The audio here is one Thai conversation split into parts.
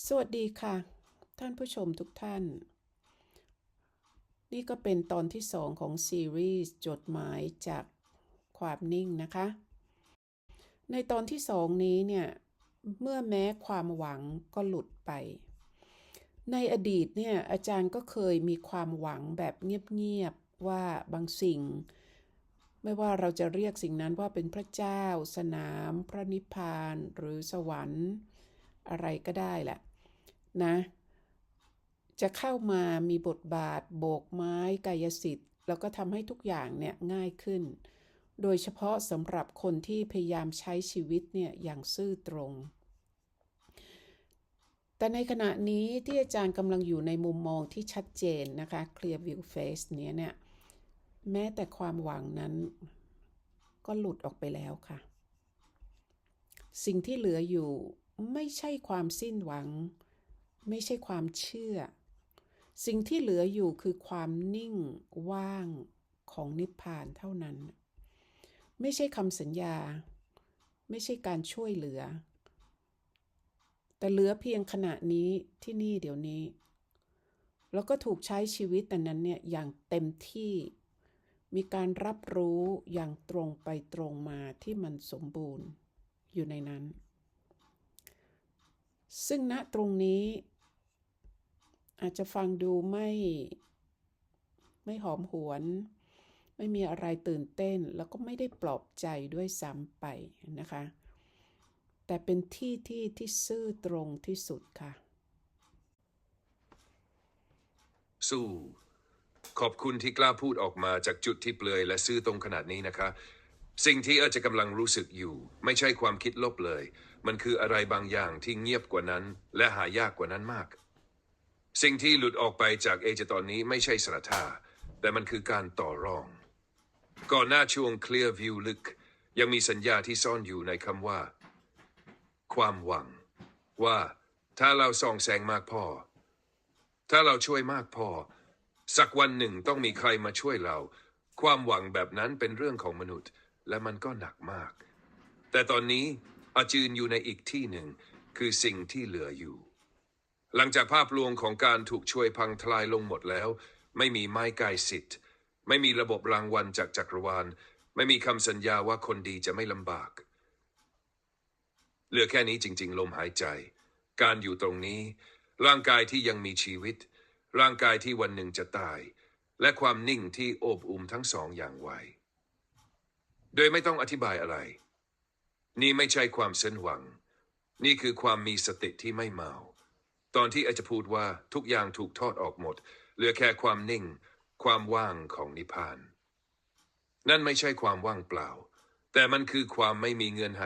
สวัสดีค่ะ ท่านผู้ชมทุกท่าน นี่ก็เป็นตอนที่สองของซีรีส์จดหมายจากความนิ่งนะคะ ในตอนที่สองนี้เนี่ย เมื่อแม้ความหวังก็หลุดไป ในอดีตเนี่ยอาจารย์ก็เคยมีความหวังแบบเงียบๆว่าบางสิ่ง ไม่ว่าเราจะเรียกสิ่งนั้นว่าเป็นพระเจ้า สนาม พระนิพพาน หรือสวรรค์ อะไรก็ได้แหละนะ จะเข้ามามีบทบาท โบกไม้กายสิทธิ์ แล้วก็ทำให้ทุกอย่างเนี่ยง่ายขึ้น โดยเฉพาะสำหรับคนที่พยายามใช้ชีวิตเนี่ยอย่างซื่อตรง แต่ในขณะนี้ที่อาจารย์กำลังอยู่ในมุมมองที่ชัดเจนนะคะ clear view face เนี้ยเนี่ยแม้แต่ความหวังนั้นก็หลุดออกไปแล้วค่ะ สิ่งที่เหลืออยู่ ไม่ใช่ความสิ้นหวัง ไม่ใช่ความเชื่อ สิ่งที่เหลืออยู่คือความนิ่งว่างของนิพพานเท่านั้น ไม่ใช่คำสัญญา ไม่ใช่การช่วยเหลือ แต่เหลือเพียงขณะนี้ที่นี่เดี๋ยวนี้ แล้วก็ถูกใช้ชีวิตแต่นั้นเนี่ยอย่างเต็มที่มีการรับรู้อย่างตรงไปตรงมาที่มันสมบูรณ์อยู่ในนั้น ซึ่งณตรงนี้ อาจจะฟังดูไม่ ไม่หอมหวน ไม่มีอะไรตื่นเต้น แล้วก็ไม่ได้ปลอบใจด้วยซ้ำไปนะคะ แต่เป็นที่ที่ที่ซื่อตรงที่สุดค่ะ สู้ขอบคุณที่กล้าพูดออกมาจากจุดที่เปลือยและซื่อตรงขนาดนี้นะคะ สิ่งที่อาจจะกำลังรู้สึกอยู่ ไม่ใช่ความคิดลบเลย มันคืออะไรบางอย่างที่เงียบกว่านั้น และหายากกว่านั้นมาก สิ่งที่หลุดออกไปจากเอเจตอนนี้ไม่ใช่สรท่าแต่มันคือการต่อรอง ก่อนหน้าช่วง clear view ลึก ยังมีสัญญาที่ซ่อนอยู่ในคำว่า ความหวัง ว่าถ้าเราส่องแสงมากพอ ถ้าเราช่วยมากพอ สักวันหนึ่งต้องมีใครมาช่วยเรา ความหวังแบบนั้นเป็นเรื่องของมนุษย์ และมันก็หนักมาก แต่ตอนนี้ อาจืนอยู่ในอีกที่หนึ่ง คือสิ่งที่เหลืออยู่ หลังจากภาพลวงของการถูกช่วยพังทลายลงหมดแล้ว ไม่มีไม้กายสิทธิ์ ไม่มีระบบรางวัลจากจักรวาล ไม่มีคำสัญญาว่าคนดีจะไม่ลำบาก เหลือแค่นี้จริง ๆ ลมหายใจ การอยู่ตรงนี้ ร่างกายที่ยังมีชีวิต ร่างกายที่วันหนึ่งจะตาย และความนิ่งที่โอบอุ้มทั้งสองอย่างไวโดยไม่ต้องอธิบายอะไร นี่ไม่ใช่ความเส้นหวัง นี่คือความมีสติที่ไม่เมา ตอนที่อาจจะพูดว่าทุกอย่างถูกทอดออกหมด เหลือแค่ความนิ่ง ความว่างของนิพพาน นั่นไม่ใช่ความว่างเปล่า แต่มันคือความไม่มีเงื่อนไข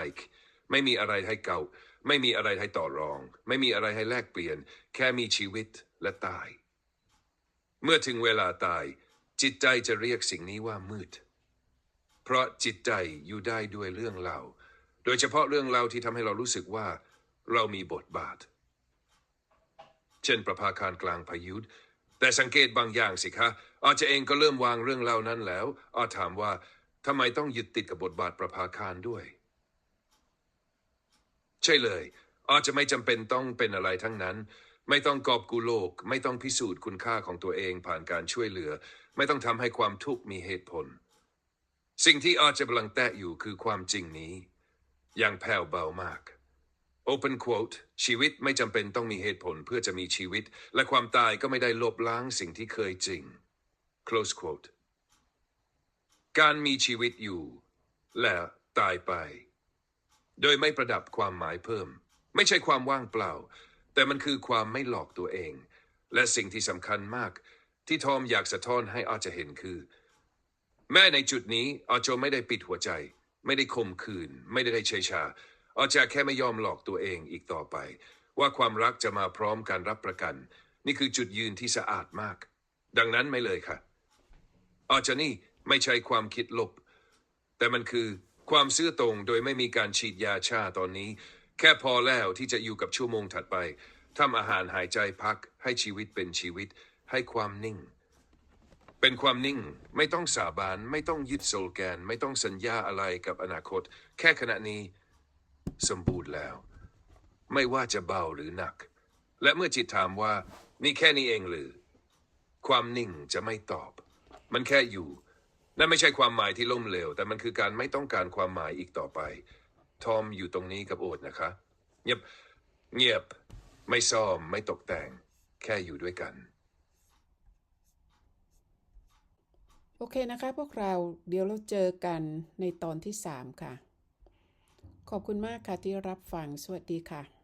ไม่มีอะไรให้เก่า ไม่มีอะไรให้ต่อรอง ไม่มีอะไรให้แลกเปลี่ยน แค่มีชีวิตและตาย เมื่อถึงเวลาตาย จิตใจจะเรียกสิ่งนี้ว่ามืด เพราะจิตใจอยู่ได้ด้วยเรื่องเล่า โดยเฉพาะเรื่องเล่าที่ทำให้เรารู้สึกว่าเรามีบทบาท เช่นประภาคารกลางพายุแต่สังเกตบางอย่างสิคะ อาจจะเองก็เริ่มวางเรื่องเล่านั้นแล้ว อาถามว่าทำไมต้องยึดติดกับบทบาทประภาคารด้วย ใช่เลย อาจจะไม่จำเป็นต้องเป็นอะไรทั้งนั้น ไม่ต้องกอบกูโลก ไม่ต้องพิสูจน์คุณค่าของตัวเองผ่านการช่วยเหลือ ไม่ต้องทำให้ความทุกข์มีเหตุผล สิ่งที่อาจจะกำลังแตะอยู่คือความจริงนี้ ย่างแผ่วเบามาก Open quote ชีวิตไม่จำเป็นต้องมีเหตุผลเพื่อจะมีชีวิต และความตายก็ไม่ได้ลบล้างสิ่งที่เคยจริง Close quote การมีชีวิตอยู่ และตายไป โดยไม่ประดับความหมายเพิ่ม ไม่ใช่ความว่างเปล่า แต่มันคือความไม่หลอกตัวเอง และสิ่งที่สำคัญมาก ที่ทอมอยากสะท้อนให้อาจจะเห็นคือ แม้ในจุดนี้อาจจะไม่ได้ปิดหัวใจ ไม่ได้ข่มขืน ไม่ได้เฉยชาอาจจะแค่ไม่ยอมหลอกตัวเองอีกต่อไป ว่าความรักจะมาพร้อมการรับประกัน นี่คือจุดยืนที่สะอาดมาก ดังนั้นไม่เลยค่ะอาจจะนี่ไม่ใช่ความคิดลบ แต่มันคือความซื่อตรงโดยไม่มีการฉีดยาชาตอนนี้ แค่พอแล้วที่จะอยู่กับชั่วโมงถัดไปทำอาหารหายใจพัก ให้ชีวิตเป็นชีวิต ให้ความนิ่ง เป็นความนิ่งไม่ต้องสาบานไม่ต้องยึดโซลแกน ไม่ต้องสัญญาอะไรกับอนาคต แค่ขณะนี้สมบูรณ์แล้ว ไม่ว่าจะเบาหรือหนัก และเมื่อจิตถามว่านี่แค่นี้เองหรือ ความนิ่งจะไม่ตอบ มันแค่อยู่นั่นไม่ใช่ความหมายที่ล้มเหลว แต่มันคือการไม่ต้องการความหมายอีกต่อไป ทอมอยู่ตรงนี้กับโอดนะคะ เงียบเงียบไม่ซ่อมไม่ตกแต่ง แค่อยู่ด้วยกัน โอเคนะคะ พวกเราเดี๋ยวเราเจอกันในตอนที่ 3 ค่ะ ขอบคุณมากค่ะที่รับฟัง สวัสดีค่ะ